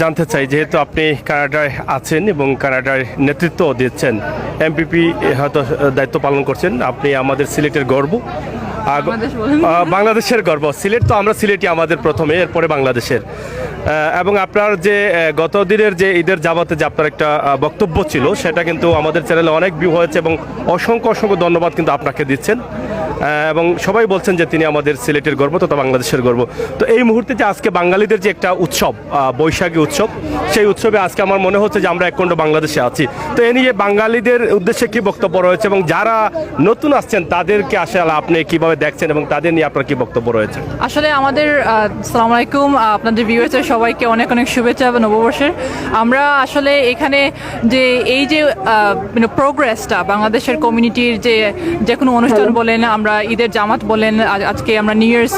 জানতে চাই যেহেতু আপনি কানাডায় আছেন এবং কানাডায় নেতৃত্ব দিচ্ছেন এমপিপি হয়তো দায়িত্ব পালন করছেন আপনি আমাদের সিলেটের গর্ব। বাংলাদেশের গর্ব। সিলেট তো আমরা সিলেটই আমাদের প্রথমে এরপরে বাংলাদেশের। এবং আপনার যে গত দিনের যে ঈদের জামাতে যে আপনার একটা বক্তব্য ছিল সেটা কিন্তু আমাদের চ্যানেলে অনেক ভিউ হয়েছে এবং অসংখ্য অসংখ্য ধন্যবাদ কিন্তু আপনাকে দিচ্ছেন। এবং সবাই বলছেন যে তিনি আমাদের সিলেটের গর্ব তথা বাংলাদেশের গর্ব। তো এই মুহূর্তে যে আজকে বাঙালিদের যে একটা উৎসব বৈশাখী উৎসব সেই উৎসবে আজকে আমার মনে হচ্ছে যে আমরা একখণ্ড বাংলাদেশে আছি। তো এ নিয়ে বাঙালিদের উদ্দেশ্যে কি বক্তব্য রয়েছে এবং যারা নতুন আসছেন তাদেরকে আসলে আপনি কীভাবে দেখছেন এবং তাদের নিয়ে আপনার কি বক্তব্য রয়েছে? আসলে আমাদের আসসালামু আলাইকুম আপনাদের ভিউয়ার্সের সবাইকে অনেক অনেক শুভেচ্ছা এবং নববর্ষের। আমরা আসলে এখানে যে এই যে প্রোগ্রেসটা বাংলাদেশের কমিউনিটির যে যে কোনো অনুষ্ঠান বলেন আমরা ঈদের জামাত বলেন আজকে আমরা নিউ ইয়ার্স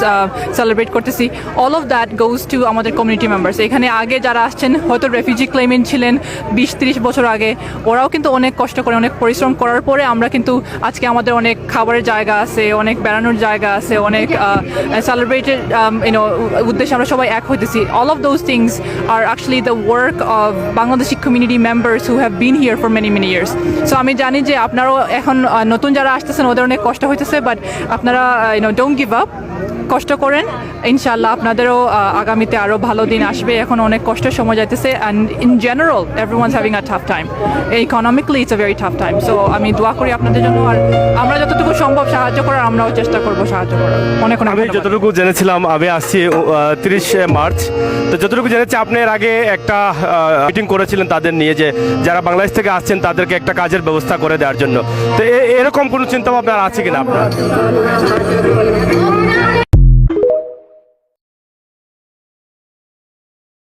সেলিব্রেট করতেছি। All of that goes to আমাদের কমিউনিটি মেম্বার্স এখানে আগে যারা আসছেন, হয়তো রেফিউজি ক্লেমেন্ট ছিলেন বিশ, তিরিশ বছর আগে। ওরাও কিন্তু অনেক কষ্ট করে, অনেক পরিশ্রম করার পরে আমরা কিন্তু আজকে আমাদের অনেক খাবারের জায়গা আছে, অনেক বেড়ানোর জায়গা আছে, অনেক সেলিব্রেটেড ইউনো উদ্দেশ্যে আমরা সবাই এক হইতেছি। All of those things R actually the work of Bangladeshi community members who have been here for many many years so আমি জানি যে আপনারাও এখন নতুন যারা আসতেছেন, ওদের অনেক কষ্ট হইতেছে বাট আপনারা ইউনো ডোন্ট গিভ আপ কষ্ট করেন। ইনশাল্লাহ আপনাদেরও আগামীতে আরও ভালো দিন আসবে। এখন অনেক কষ্টের সময় যাইতেছে। And in general every one's having a tough time economically it's a very tough time so আমি দোয়া করি আপনাদের জন্য। আর আমরা সম্ভব সাহায্য করার আমরাও চেষ্টা করব সাহায্য করার। অনেক আমি যতটুকু জেনেছিলাম আমি আসছি তিরিশে মার্চ। তো যতটুকু জেনেছি আপনি এর আগে একটা মিটিং করেছিলেন তাদের নিয়ে যে যারা বাংলাদেশ থেকে আসছেন তাদেরকে একটা কাজের ব্যবস্থা করে দেওয়ার জন্য। তো এরকম কোনো চিন্তা ভাবনা আছে কিনা আপনার?